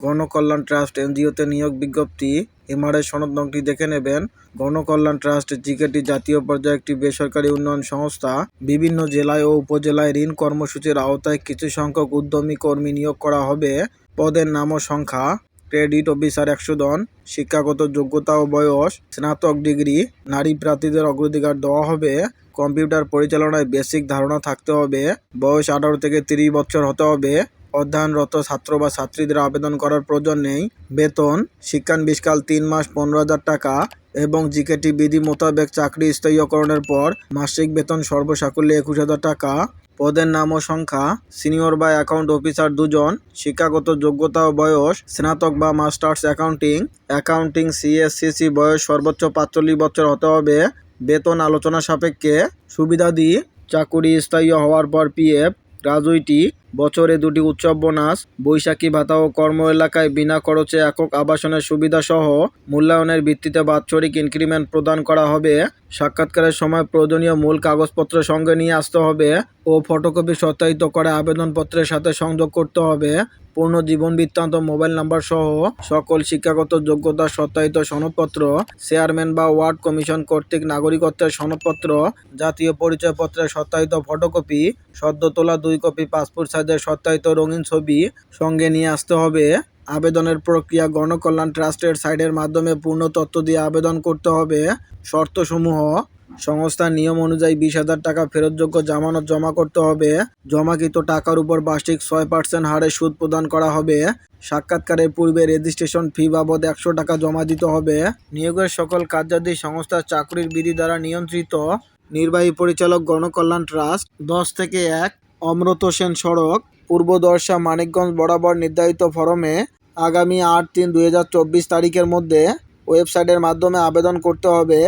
গণকল্যাণ trust এনজিওতে নিয়োগ বিজ্ঞপ্তি, MRI সনদ নংটি দেখে নেবেন। গণকল্যাণ ট্রাস্ট জিকেটি জাতীয় পর্যায়ে একটি বেসরকারি উন্নয়ন সংস্থা। বিভিন্ন জেলায় ও উপজেলায় ঋণ কর্মসূচির আওতায় কিছু সংখ্যক উদ্যমী কর্মী নিয়োগ করা হবে। পদের নাম ও সংখ্যা, ক্রেডিট অফিসার একশো জন, শিক্ষাগত যোগ্যতা ও বয়স, স্নাতক ডিগ্রি, নারী প্রার্থীদের অগ্রাধিকার দেওয়া হবে। কম্পিউটার পরিচালনায় বেসিক ধারণা থাকতে হবে। বয়স আঠারো থেকে তিরিশ বছর হতে হবে। অধ্যয়নরত ছাত্র বা ছাত্রীদের আবেদন করার প্রয়োজন নেই। বেতন শিক্ষানবিষ্কাল তিন মাস পনেরো হাজার টাকা এবং জিকেটি বিধি মোতাবেক চাকরি স্থায়ীকরণের পর মাসিক বেতন সর্বসাকুল্যে একুশ হাজার টাকা। পদের নাম ও সংখ্যা, সিনিয়র বা অ্যাকাউন্ট অফিসার দুজন, শিক্ষাগত যোগ্যতা ও বয়স, স্নাতক বা মাস্টার্স অ্যাকাউন্টিং অ্যাকাউন্টিং সিএসসিসি বয়স সর্বোচ্চ পাঁচচল্লিশ বছর হতে হবে। বেতন আলোচনা সাপেক্ষে সুবিধাদি চাকুরি স্থায়ী হওয়ার পর পিএফ, গ্রাজুইটি বছরে দুটি উৎসব বোনাস, বৈশাখী ভাতা ও কর্ম এলাকায় বিনা খরচে একক আবাসনের সুবিধা সহ মূল্যায়নের ভিত্তিতে বাৎসরিক ইনক্রিমেন্ট প্রদান করা হবে। সাক্ষাৎকারের সময় প্রয়োজনীয় মূল কাগজপত্র সঙ্গে নিয়ে আসতে হবে ও ফটোকপি সত্যায়িত করে আবেদনপত্রের সাথে সংযোগ করতে হবে। পূর্ণ জীবন বৃত্তান্ত, মোবাইল নাম্বার সহ সকল শিক্ষাগত যোগ্যতা সত্যায়িত সনদপত্র, চেয়ারম্যান বা ওয়ার্ড কমিশন কর্তৃক নাগরিকত্বের সনদপত্র, জাতীয় পরিচয়পত্রের সত্যায়িত ফটোকপি, সদ্য তোলা দুই কপি, পাসপোর্ট সাইজের সত্যায়িত রঙিন ছবি সঙ্গে নিয়ে আসতে হবে। আবেদনের প্রক্রিয়া গণকল্যাণ ট্রাস্টের সাইটের মাধ্যমে পূর্ণ তথ্য দিয়ে আবেদন করতে হবে। শর্তসমূহ সংস্থার নিয়ম অনুযায়ী বিশ হাজার টাকা ফেরতযোগ্য জামানত জমা করতে হবে। জমাকৃত টাকার উপর বার্ষিক ছয় পার্সেন্ট হারে সুদ প্রদান করা হবে। সাক্ষাৎকারের পূর্বে রেজিস্ট্রেশন ফি বাবদ একশো টাকা জমা দিতে হবে। নিয়োগের সকল কার্যাদি সংস্থার চাকরির বিধি দ্বারা নিয়ন্ত্রিত। নির্বাহী পরিচালক গণকল্যাণ ট্রাস্ট দশ থেকে এক অমৃত সেন সড়ক পূর্বদর্শা মানিকগঞ্জ বরাবর নির্ধারিত ফরমে আগামী আট তিন দুই তারিখের মধ্যে ওয়েবসাইটের মাধ্যমে আবেদন করতে হবে।